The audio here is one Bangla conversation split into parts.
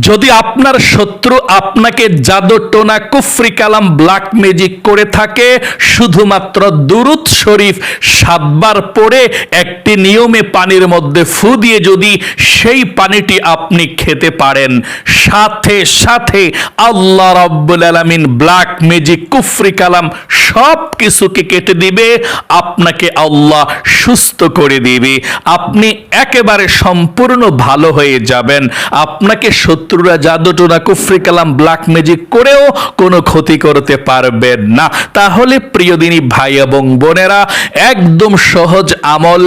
যদি আপনার শত্রু আপনাকে জাদু টোনা কুফরি কালাম ব্ল্যাক ম্যাজিক করে থাকে, শুধুমাত্র দুরুদ শরীফ সাতবার পড়ে একটি নিয়মে পানির মধ্যে ফু দিয়ে যদি সেই পানিটি আপনি খেতে পারেন। সাথে সাথে আল্লাহ রাব্বুল আলামিন ব্ল্যাক ম্যাজিক কুফরি কালাম সব কিছুকে কেটে দিবে, আপনাকে আল্লাহ সুস্থ করে দিবে। আপনি একেবারে সম্পূর্ণ ভালো হয়ে যাবেন। আপনাকে শত্রুরা জাদুটোনা, কুফরি কালাম ব্ল্যাক ম্যাজিক করেও কোনো ক্ষতি করতে পারবেন না। তাহলে প্রিয় দিনী ভাই এবং বোনেরা, একদম সহজ আমল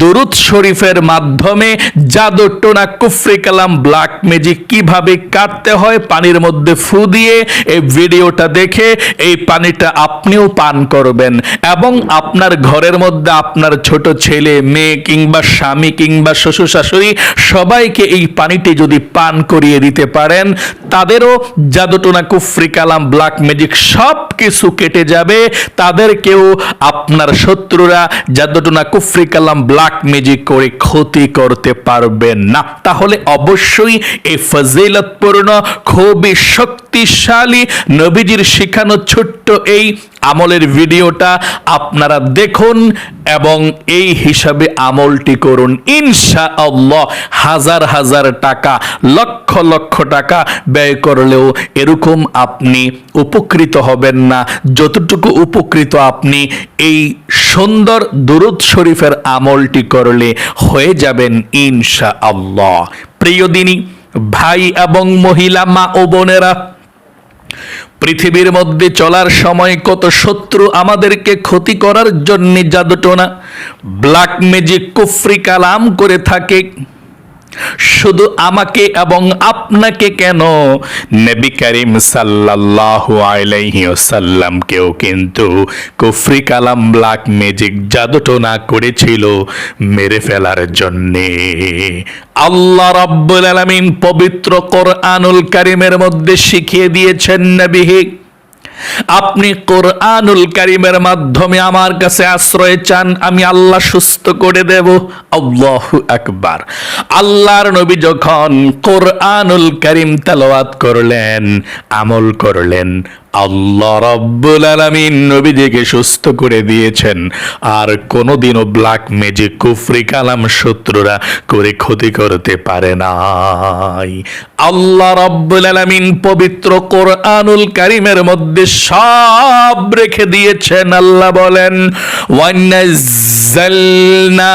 দুরুদ শরীফের মাধ্যমে জাদুটোনা, কুফরি কালাম ব্ল্যাক ম্যাজিক কীভাবে কাটতে হয় পানির মধ্যে ফু দিয়ে এই ভিডিওটা দেখে এই পানিটা আপনিও পান করবেন। এবং আপনার ঘরের মধ্যে আপনার ছোট ছেলে, মেয়ে কিংবা স্বামী কিংবা শ্বশুর শাশুড়ি সবাইকে এই পানিটি যদি পান করিয়ে দিতে পারেন, তাদেরও জাদুটোনা, কুফরি কালাম ব্ল্যাক ম্যাজিক সব কিছু কেটে যাবে। তাদেরকেও আপনার শত্রুরা জাদুটোনা, কুফরি কালাম ব্ল্যাক ম্যাজিক করে ক্ষতি করতে পারবেন না। তাহলে অবশ্যই এই ফজিলতপূর্ণ, খুবই শক্তিশালী নবীজির শিখানো ছোট্ট এই আমলের ভিডিওটা আপনারা দেখুন এবং এই হিসাবে আমলটি করুন। ইনশা আল্লাহ হাজার হাজার টাকা, লক্ষ লক্ষ টাকা ব্যয় করলেও এরকম আপনি উপকৃত হবেন না। যতটুকু উপকৃত আপনি এই সুন্দর দুরুদ শরীফের আমলটি করলে হয়ে যাবেন ইনশা আল্লাহ প্রিয় দিনী, ভাই এবং মহিলা, মা ও বোনেরা পৃথিবীর মধ্যে চলার সময় কত শত্রু আমাদেরকে ক্ষতি করার জন্য জাদুটোনা ব্ল্যাক ম্যাজিক কুফরি কালাম করে থাকে। শুধু আমাকে এবং আপনাকে কেন? নবী করিম সাল্লাল্লাহু আলাইহি ওয়াসাল্লামকেও কিন্তু কুফরি কালাম ব্ল্যাক ম্যাজিক জাদুটোনা করেছিল মেরে ফেলার জন্যে। আল্লাহ রাব্বুল আলামিন পবিত্র কোরআনুল কারিমের মধ্যে শিখিয়ে দিয়েছেন নবীহি আপনি কোরআনুল কারিমের মাধ্যমে আমার কাছে আশ্রয় চান, আমি আল্লাহ সুস্থ করে দেব। আল্লাহ একবার আল্লাহর নবী যখন কোরআনুল করিম তেলাওয়াত করলেন, আমল করলেন আল্লাহ রব্বুল আলামিন নবীজিকে সুস্থ করে দিয়েছেন। আর কোনোদিনও ব্ল্যাক ম্যাজিক কুফরি কালাম শত্রুরা করে ক্ষতি করতে পারে নাই। আল্লাহ রব্বুল আলামিন পবিত্র কোরআনুল কারিমের মধ্যে সব রেখে দিয়েছেন। আল্লাহ বলেন ওয়ানাজ্জালনা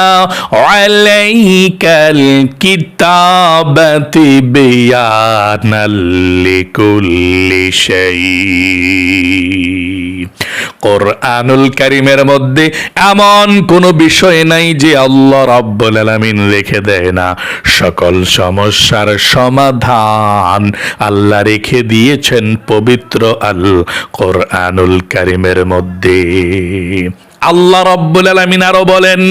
আলাইকাল কিতাবাতি বিয়ানাল লিকুল্লি শাই কোরআনুল কারিমের মধ্যে এমন কোনো বিষয় নাই যে আল্লাহ রাব্বুল আলামিন রেখে দেয় না। সকল সমস্যার সমাধান আল্লাহ রেখে দিয়েছেন পবিত্র আল কোরআনুল কারিমের মধ্যে। আল্লাহ রব্বুল আলামিন আরও বলেন,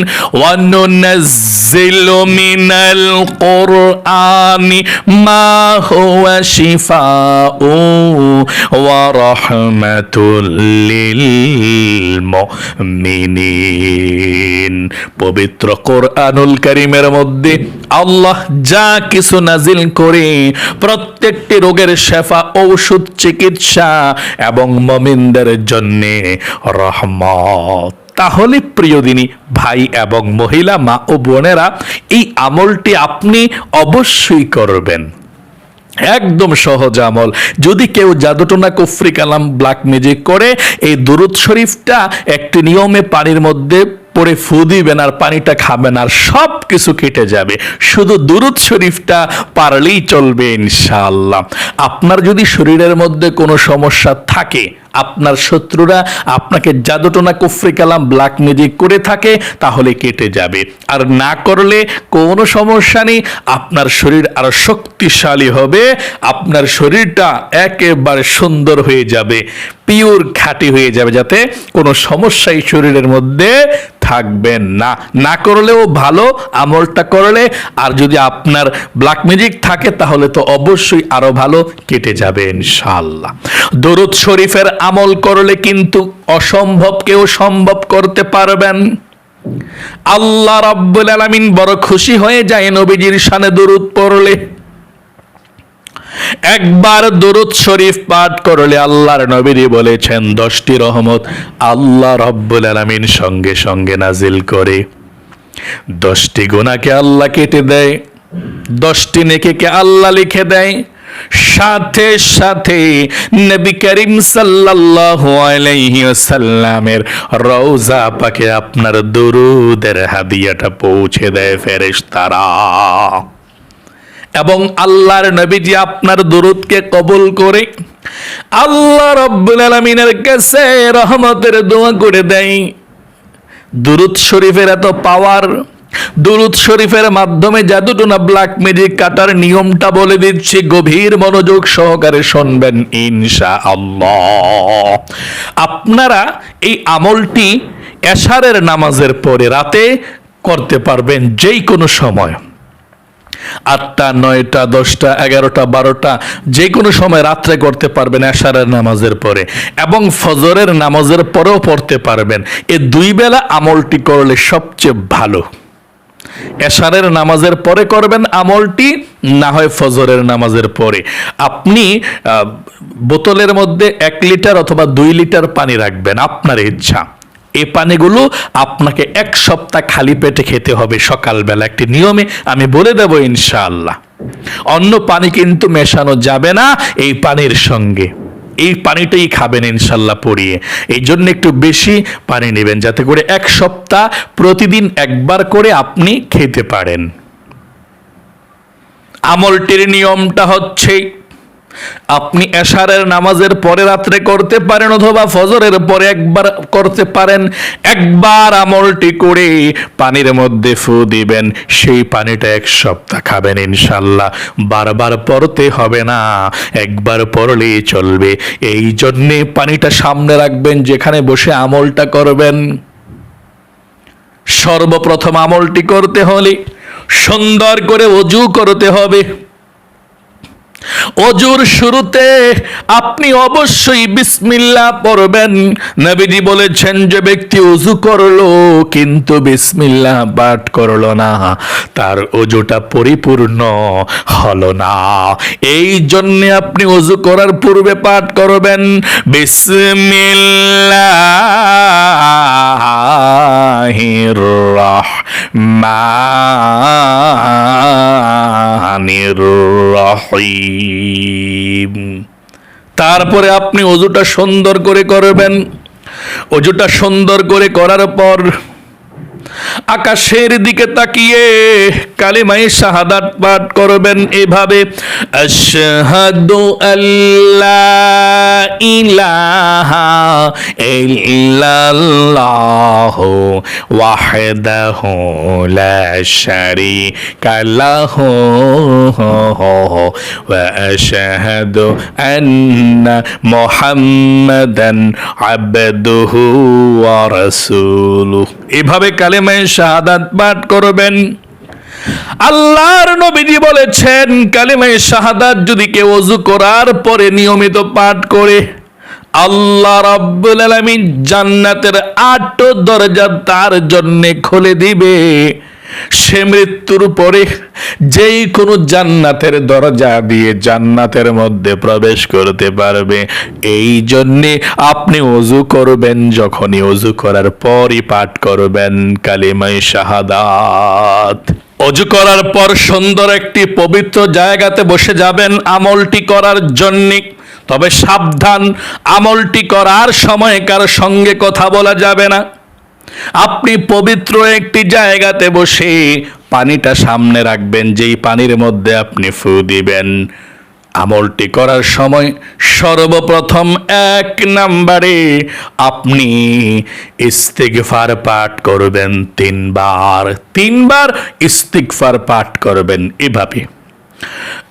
ওয়ানুনাজ্জিলু মিনাল কোরআনি মা হুয়া শিফাউ ওয়া রাহমাতুল লিল মুমিনিন। পবিত্র কোরআনুল কারীমের মধ্যে আল্লাহ যা কিছু নাজিল করে, প্রত্যেকটি রোগের শেফা, ঔষধ, চিকিৎসা এবং মমিনদের জন্যে রহমত। তাহলে প্রিয় দিনী ভাই এবং মহিলা, মা ও বোনেরা, এই আমলটি আপনি অবশ্যই করবেন। একদম সহজ আমল। যদি কেউ জাদুটোনা কুফরি কালাম ব্ল্যাক ম্যাজিক করে, এই দুরুদ শরীফটা একটি নিয়মে পানির মধ্যে পরে ফু দিবেন আর পানিটা খাবেন আর সব কিছু কেটে যাবে। শুধু দুরুদ শরীফটা পারলেই চলবে ইনশাআল্লাহ। আপনার যদি শরীরের মধ্যে কোনো সমস্যা থাকে আপনার শত্রুরা আপনাকে জাদুটোনা কুফরি কালাম ব্ল্যাক ম্যাজিক করে থাকে, তাহলে কেটে যাবে। আর না করলে কোনো সমস্যা নেই, আপনার শরীর আরও শক্তিশালী হবে, আপনার শরীরটা একেবারে সুন্দর হয়ে যাবে পিওর খাঁটি হয়ে যাবে, যাতে কোনো সমস্যাই শরীরের মধ্যে থাকবেন না। না করলেও ভালো, আমলটা করলে, আর যদি আপনার ব্ল্যাক ম্যাজিক থাকে, তাহলে তো অবশ্যই আরও ভালো, কেটে যাবে, ইনশাআল্লাহ। দরুদ শরীফের আমল করলে কিন্তু অসম্ভবকেও সম্ভব করতে পারবেন। আল্লাহ রাব্বুল আলামিন বড় খুশি হয়ে যায় নবীজির শানে দরুদ পড়লে। একবার দুরুদ শরীফ পাঠ করলে আল্লাহর নবীজি বলেছেন, দশটি রহমত আল্লাহ রব্বুল আলামিন সঙ্গে সঙ্গে নাজিল করে। দশটি গুণাকে আল্লাহ কেটে দেয়, দশটি নেকিকে আল্লাহ লিখে দেয় সাথে সাথে নবী করিম সাল্লাল্লাহু আলাইহি ওয়াসাল্লামের পাকে আপনার দুরুদের হাদিয়াটা পৌঁছে দেয় ফেরেশতারা। এবং আল্লাহর নবীজি আপনার দুরুদকে কবুল করে আল্লাহ রব্বুল আলামিনের কাছে রহমতের দোয়া করে দেয়। দুরুদ শরীফের এত পাওয়ার দুরুদ শরীফের মাধ্যমে জাদুটোনা ব্ল্যাক ম্যাজিক কাটার নিয়মটা বলে দিচ্ছি, গভীর মনোযোগ সহকারে শুনবেন ইনশা আপনারা এই আমলটি এশারের নামাজের পরে রাতে করতে পারবেন যেই কোনো সময়। আটটা, নয়টা, দশটা, এগারোটা, বারোটা যে কোনো সময় রাত্রে করতে পারবেন এশারের নামাজের পরে এবং ফজরের নামাজের পরেও পড়তে পারবেন। এ দুই বেলা আমলটি করলে সবচেয়ে ভালো। এশারের নামাজের পরে করবেন আমলটি, না হয় ফজরের নামাজের পরে। আপনি বোতলের মধ্যে এক লিটার অথবা দুই লিটার পানি রাখবেন, আপনার ইচ্ছা। এই পানিগুলো আপনাকে এক সপ্তাহ খালি পেটে খেতে হবে সকালবেলা, একটি নিয়মে আমি বলে দেব ইনশাআল্লাহ। অন্য পানি কিন্তু মেশানো যাবে না এই পানির সঙ্গে। এই পানিটাই খাবেন ইনশাল্লাহ পরিয়ে এই জন্য একটু বেশি পানি নেবেন যাতে করে এক সপ্তাহ প্রতিদিন একবার করে আপনি খেতে পারেন। আমলটির নিয়মটা হচ্ছে আপনি এশারের নামাজের পরে রাত্রে করতে পারেন অথবা ফজরের পরে একবার করতে পারেন, একবার আমলটি করে পানির মধ্যে ফু দিবেন, সেই পানিটা এক সপ্তাহ খাবেন ইনশাল্লাহ বারবার পড়তে হবে না, একবার পড়লেই চলবে। এই জন্যে পানিটা সামনে রাখবেন, যেখানে বসে আমলটা করবেন। সর্বপ্রথম আমলটি করতে হলে সুন্দর করে অজু করতে হবে। অজুর শুরুতে আপনি অবশ্যই বিসমিল্লাহ পড়বেন। নবীজি বলেছেন, যে ব্যক্তি অজু করল, কিন্তু বিসমিল্লাহ পাঠ করল না, তার অজুটা পরিপূর্ণ হলো না। এই জন্য আপনি অজু করার পূর্বে পাঠ করবেন, বিসমিল্লাহির তারপরে আপনি অজুটা সুন্দর করে করবেন। অজুটা সুন্দর করে করার পর আকাশের দিকে তাকিয়ে কালিমাই শাহাদাত পাঠ করবেন এভাবে, আশহাদু আল্লাহ ইলাহা ইল্লাল্লাহু ওয়াহদাহু লা শারীকা লাহু ওয়া আশহাদু আন্না মুহাম্মাদান আবদুহু ওয়া রাসূলুহু। এভাবে কালেমায়ে শাহাদাত পাঠ করবেন। আল্লাহর নবীজি বলেছেন, কালেমায়ে শাহাদাত যদি কেউ অজু করার পরে নিয়মিত পাঠ করে, আল্লাহ রাব্বুল আলামিন জান্নাতের আট দরজা তার জন্য খুলে দিবে। সে মৃত্যুর পরে যেই কোনো জান্নাতের দরজা দিয়ে জান্নাতের মধ্যে প্রবেশ করতে পারবে। এই জন্যে আপনি অজু করবেন, যখনই অজু করার পরই পাঠ করবেন কালিমাই শাহাদাত। অজু করার পর সুন্দর একটি পবিত্র জায়গাতে বসে যাবেন আমলটি করার জন্যে। তবে সাবধান, আমলটি করার সময় কার সঙ্গে কথা বলা যাবে না। আপনি পবিত্র একটি জায়গাতে বসে পানিটা সামনে রাখবেন, যেই পানির মধ্যে আপনি ফু দিবেন। আমলটি করার সময় সর্বপ্রথম এক নাম্বারে আপনি ইস্তিগফার পাঠ করবেন তিনবার তিনবার ইস্তিগফার পাঠ করবেন এভাবে।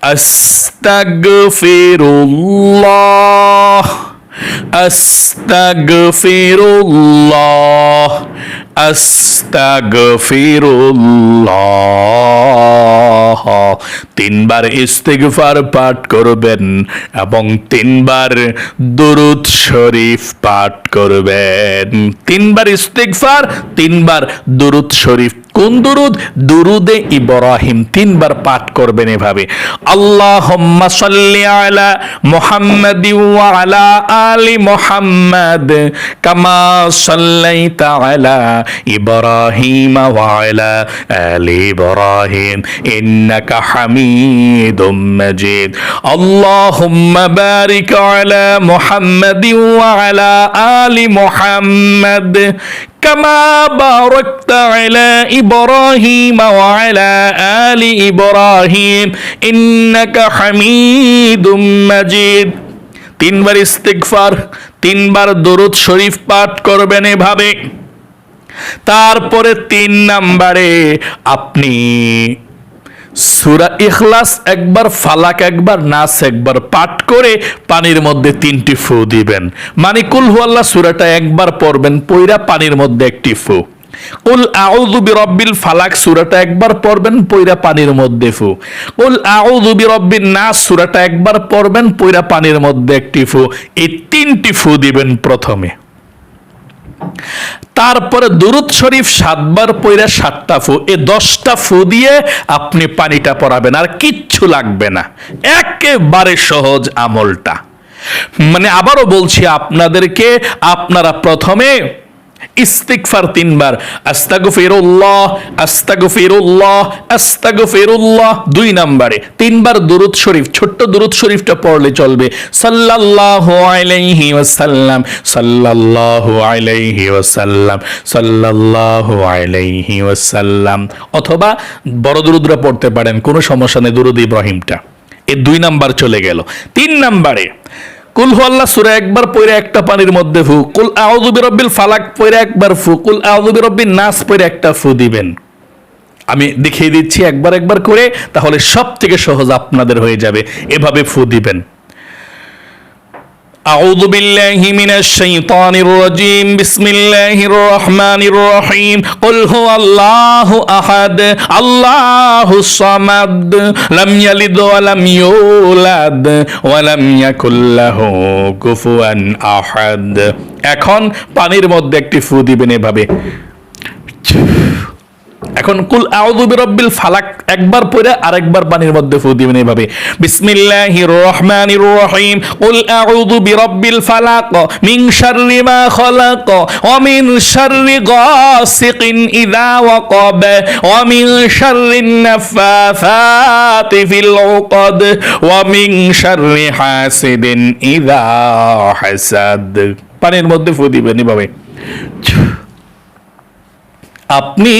আস্তাগফিরুল্লাহ। আস্তাগফিরুল্লাহ আস্তাগফিরুল্লাহ তিনবার ইস্তিগফার পাঠ করবেন এবং তিনবার দুরুদ শরীফ পাঠ করবেন। তিনবার ইস্তিগফার, তিনবার দুরুদ শরীফ কোন দুরুদ? দুরুদে ইব্রাহিম তিনবার পাঠ করবেন এভাবে। আল্লাহুম্মা সাল্লি আলা মুহাম্মাদি ওয়া আলা আলি মুহাম্মাদ কামা সাল্লাইতা আলা ইব্রাহিম ওয়া আলা আলি ইব্রাহিম ইন্নাকা হামিদুম মাজিদ। আল্লাহুম্মা বারিক আলা মুহাম্মাদি ওয়া আলা আলি মুহাম্মাদ কামা বারাকতা আলা إبراهيم وعلى آل إبراهيم إنك حميد مجيد তিনবার ইস্তিগফার তিনবার দরুদ শরীফ পাঠ করবেন এভাবে তারপরে তিন নাম্বারে আপনি সুরা ইখলাস একবার ফালাক একবার নাস একবার পাঠ করে পানির মধ্যে তিনটি ফু দিবেন মানে কুল হুয়াল্লাহ সুরাটা একবার পড়বেন পইরা পানির মধ্যে একটি ফু কুল আউযু বিরাব্বিল ফালাক, সূরাটা একবার পড়বেন, পইরা পানির মধ্যে ফু। কুল আউযু বিরাব্বিন নাস, সূরাটা একবার পড়বেন, পইরা পানির মধ্যে একটি ফু। এই তিনটি ফু দিবেন প্রথমে। তারপরে দুরুদ শরীফ সাতবার পইরা সাতটা ফু। এ দশটা ফু দিয়ে আপনি পানিটা পরাবেন আর কিচ্ছু লাগবে না। একেবারে সহজ আমলটা। মানে আবারও বলছি আপনাদেরকে, আপনারা প্রথমে ইস্তিকফার তিনবার। আস্তাগফিরুল্লাহ আস্তাগফিরুল্লাহ আস্তাগফিরুল্লাহ দুই নম্বরে। তিনবার দুরুদ শরীফ, ছোট্ট দুরুদ শরীফটা পড়লে চলবে। সাল্লাল্লাহু আলাইহি ওয়াসাল্লাম, সাল্লাল্লাহু আলাইহি ওয়াসাল্লাম, সাল্লাল্লাহু আলাইহি ওয়াসাল্লাম। অথবা বড় দুরুদরা পড়তে পারেন, কোনো সমস্যা নেই, দুরুদ ইব্রাহিমটা। এই দুই নাম্বার চলে গেল। তিন নাম্বারে কুল আল্লাহ সুরে একবার পইরা একটা পানির মধ্যে ফু, কুল আউযু বিরাব্বিল ফালাক পইরা একবার ফু, কুল আউযু বিরাব্বিন নাস পইরা একটা ফু দিবেন। আমি দেখিয়ে দিচ্ছি একবার একবার করে, তাহলে সব থেকে সহজ আপনাদের হয়ে যাবে। এভাবে ফু দিবেন। أعوذ بالله من الشيطان الرجيم بسم الله الرحمن الرحيم قل هو الله أحد الله الصمد لم يلد ولم يولد ولم يكن له كفوا أحد এখন পানির মধ্যে একটি ফু দিবেন এভাবে এখন কুল আউযু বিরাব্বিল ফালাক, একবার পড়ে আরেকবার পানির মধ্যে ফু দিবেন এইভাবে। বিসমিল্লাহির রহমানির রহিম। কুল আউযু বিরাব্বিল ফালাক, মিন শাররি মা খালাক ওয়া মিন শাররি গাসিকিন ইযা ওয়াকাব ওয়া মিন শাররিন নাফাসাতি ফিল উকদ ওয়া মিন শাররি হাসিদিন ইযা হাসাদ। পানির মধ্যে ফু দিবেন এইভাবে। আপনি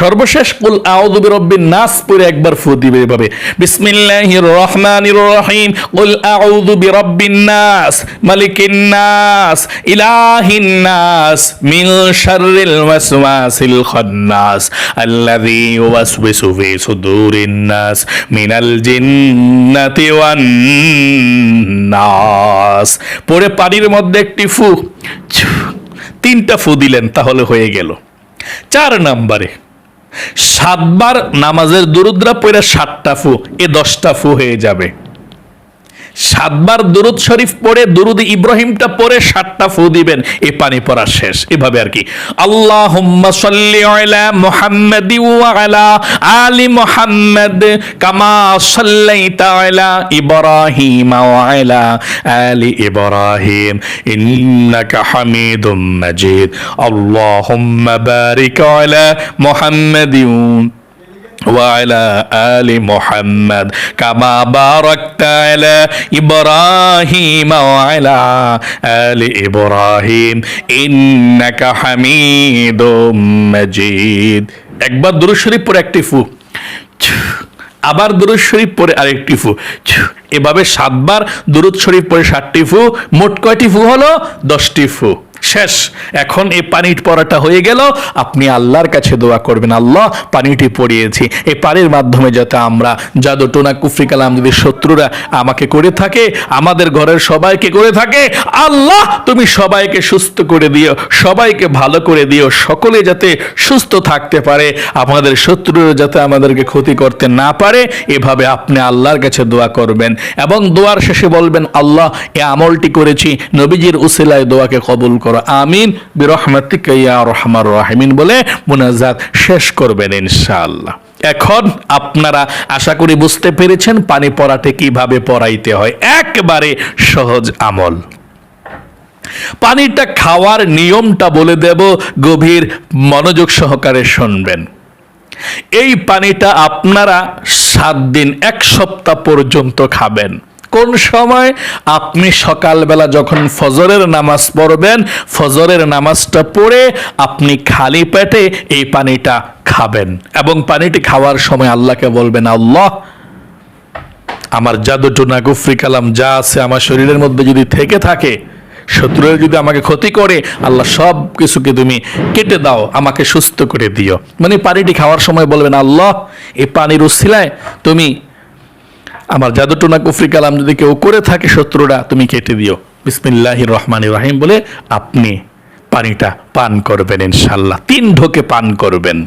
সর্বশেষ কুল আউযু বিরাব্বিন নাস পড়ে একবার ফু দিবে এভাবে। বিসমিল্লাহির রহমানির রহিম কুল আউযু বিরাব্বিন নাস, মালিকিন নাস, ইলাহিন নাস, মিন শাররিল ওয়াসওয়াসিল খান্নাস, আল্লাযী ইউওয়াসওয়িসু ফি সুদুরিন নাস, মিনাল জিন্নাতি ওয়ান নাস। পরে পানির মধ্যে একটি ফু তিনটা ফু দিলেন, তাহলে হয়ে গেল। চার নাম্বারে সাতবার নামাজের দুরুদ্রা পড়ে সাতটা ফু এ দশটা ফু হয়ে যাবে। সাতবার দুরুদ শরীফ পড়ে, দুরুদ ইব্রাহিমটা পড়ে সাতটা ফু দিবেন। এ পানি পড়া শেষ। এভাবে আর কি। আল্লাহুম্মা সাল্লি আলা মুহাম্মাদি আলা মুহাম্মাদ কামা সাল্লাইতা ইব্রাহিম আলি ইব্রাহিম। ইন্নাকা হামিদুম মাজিদ। আল্লাহুম্মা বারিক আলা মুহাম্মাদিন وعلى آل محمد كما باركت على إبراهيم وعلى آل إبراهيم إنك حميد مجيد একবার দুরূদ শরীফ পরে একটি ফু আবার দুরুদ শরীফ পরে আরেকটি ফু এভাবে সাতবার দুরুদ শরীফ পরে সাতটি ফু মোট কয়টি ফু হলো দশটি ফু শেষ। এখন এই পানির পড়াটা হয়ে গেল। আপনি আল্লাহর কাছে দোয়া করবেন, আল্লাহ পানিটি পড়িয়েছি। এই পানির মাধ্যমে যাতে আমরা জাদু টোনা কুফরি কালাম যদি শত্রুরা আমাকে করে থাকে, আমাদের ঘরের সবাইকে করে থাকে, আল্লাহ তুমি সবাইকে সুস্থ করে দিও, সবাইকে ভালো করে দিও, সকলে যাতে সুস্থ থাকতে পারে, আমাদের শত্রুরা যাতে আমাদেরকে ক্ষতি করতে না পারে, এভাবে আপনি আল্লাহর কাছে দোয়া করবেন। এবং দোয়ার শেষে বলবেন, আল্লাহ এ আমলটি করেছি, নবীজির উসিলায় দোয়াকে কবুল করো, আমিন। বিরহমাতিকা রহমার রাহিমিন বলে মুনাজাত শেষ করবেন ইনশাআল্লাহ। এখন আপনারা আশা করি বুঝতে পেরেছেন পানি পড়াতে কীভাবে পড়াইতে হয়। একবারে সহজ আমল। পানিটা খাওয়ার নিয়মটা বলে দেব, গভীর মনোযোগ সহকারে শুনবেন। এই পানিটা আপনারা সাত দিন, এক সপ্তাহ পর্যন্ত খাবেন। কোন সময়? আপনি সকালবেলা যখন ফজরের নামাজ পড়বেন, ফজরের নামাজটা পড়ে আপনি খালি পেটে এই পানিটা খাবেন। এবং পানিটি খাওয়ার সময় আল্লাহকে বলবেন, আল্লাহ, আমার জাদুটুনা গুফরি কালাম যা আছে আমার শরীরের মধ্যে যদি থেকে থাকে, শত্রুরা যদি আমাকে ক্ষতি করে, আল্লাহ সব কিছুকে তুমি কেটে দাও, আমাকে সুস্থ করে দিও। মানে পানিটি খাওয়ার সময় বলবেন, আল্লাহ, এই পানির উসিলায় তুমি আমার জাদুটোনা কুফরি কালাম যদি কেউ করে থাকে শত্রুরা, তুমি কেটে দিও। বিসমিল্লাহ রহমান রাহিম বলে আপনি পানিটা পান করবেন ইনশাল্লাহ। তিন ঢোকে পান করবেন।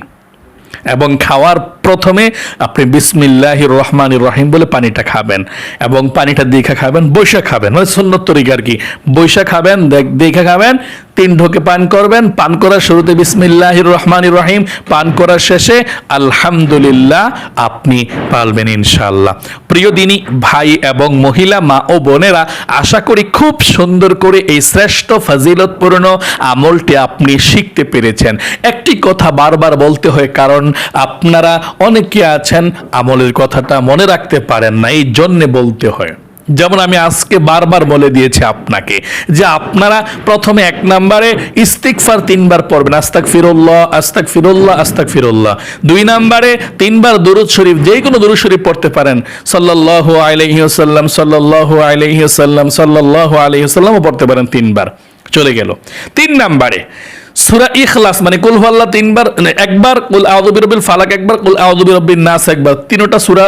এবং খাওয়ার প্রথমে আপনি বিসমিল্লাহ রহমান রহিম বলে পানিটা খাবেন এবং পানিটা দেখে খাবেন, বৈশা খাবেন। মানে সুন্নত তরিকা আর কি। বৈশা খাবেন, দেখ- খাবেন, তিন ঢোকে পান করবেন, পান করার শুরুতে বিসমিল্লাহ রহমান রহিম, পান করার শেষে আলহামদুলিল্লাহ আপনি পালবেন ইনশাল্লাহ প্রিয় দিনী, ভাই এবং মহিলা, মা ও বোনেরা, আশা করি খুব সুন্দর করে এই শ্রেষ্ঠ ফাজিলতপূর্ণ আমলটি আপনি শিখতে পেরেছেন। একটি কথা বারবার বলতে হয়, কারণ আপনারা অনেকে আছেন, আমলের কথাটা মনে রাখতে পারেন না, এই জন্যে বলতে হয়। যেমন আমি আজকে বারবার বলে দিয়েছি আপনাকে যে আপনারা প্রথমে এক নম্বরে ইস্তিকফার তিনবার পড়বেন আস্তাক ফিরুল্লাহ আস্তাক ফিরুল্লাহ আস্তাক ফিরুল্লাহ দুই নম্বরে তিনবার দুরুদ শরীফ, যে কোনো দুরুদ শরীফ পড়তে পারেন সাল্লাহ আলাইহিসাল্লাম সাল্লাহ আলাইহিসাল্লাম সাল্লাহ আলাইহিসাল্লামও পড়তে পারেন তিনবার। চলে গেল। তিন নম্বরে সুরা ইখলাস মানে কুল হাল্লা তিনবার মানে একবার কুল আউদুবিরবিল ফালাক, একবার কুল আউদুবিরবিল নাস, একবার। তিনটা সুরা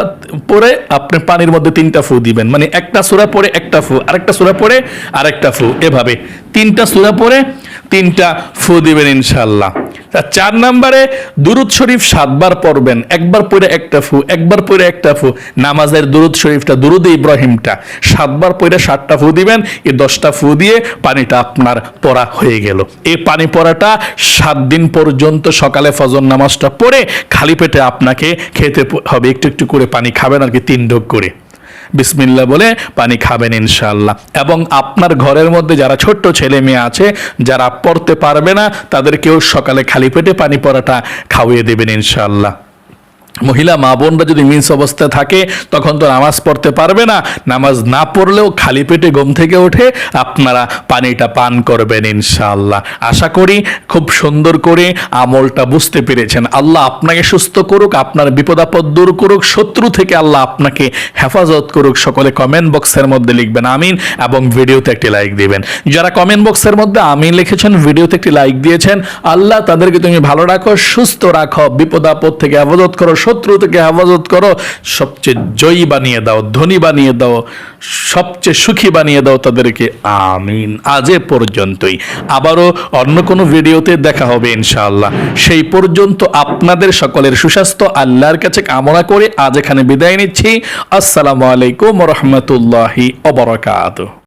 পরে আপনি পানির মধ্যে তিনটা ফু দিবেন। মানে একটা সুরা পরে একটা ফু, আরেকটা সুরা পরে আরেকটা ফু। এভাবে তিনটা সুরা পরে তিনটা ফু দিবেন ইনশাআল্লাহ। তা চার নম্বরে দুরুদ শরীফ সাতবার পড়বেন, একবার পরে একটা ফু, একবার পরে একটা ফু। নামাজের দুরুদ শরীফটা, দুরুদ ইব্রাহিমটা। সাতবার পরে সাতটা ফু দিবেন এই দশটা ফু দিয়ে পানিটা আপনার পড়া হয়ে গেল। এই পানি পড়াটা সাত দিন পর্যন্ত সকালে ফজর নামাজটা পড়ে খালি পেটে আপনাকে খেতে হবে, একটু একটু করে পানি খাবেন আর কি, তিন ঢোক করে। বিসমিল্লা বলে পানি খাবেন ইনশাল্লাহ এবং আপনার ঘরের মধ্যে যারা ছোট্ট ছেলে মেয়ে আছে, যারা পড়তে পারবে না, তাদেরকেও সকালে খালি পেটে পানি পরাটা খাওয়িয়ে দেবেন ইনশাল্লাহ মহিলা মা বোনরা যদি মিস অবস্থায় থাকে, তখন তো নামাজ পড়তে পারবে না। নামাজ না পড়লেও খালি পেটে ঘুম থেকে ওঠে, আপনারা পানিটা পান করবেন ইনশাআল্লাহ। আশা করি খুব সুন্দর করে আমলটা বুঝতে পেরেছেন। আল্লাহ আপনাকে সুস্থ করুক, আপনার বিপদ আপদ দূর করুক, শত্রু থেকে আল্লাহ আপনাকে হেফাজত করুক। সকলে কমেন্ট বক্সের মধ্যে লিখবেন, আমিন, এবং ভিডিওতে একটি লাইক দিবেন। যারা কমেন্ট বক্সের মধ্যে আমিন লিখেছেন, ভিডিওতে একটি লাইক দিয়েছেন, আল্লাহ তাদেরকে তুমি ভালো রাখো, সুস্থ রাখো বিপদ আপদ থেকে হেফাজত করো শত্রু থেকে হেফাজত করো, সবচেয়ে জয়ী বানিয়ে দাও, ধনী বানিয়ে দাও, সবচেয়ে সুখী বানিয়ে দাও তাদেরকে। আমিন। আজ এ পর্যন্তই। আবারও অন্য কোনো ভিডিওতে দেখা হবে ইনশাআল্লাহ। সেই পর্যন্ত আপনাদের সকলের সুস্বাস্থ্য, আল্লাহর কাছে কামনা করে আজ এখানে বিদায় নিচ্ছি। আসসালামু আলাইকুম রহমতুল্লাহি অবরাকাত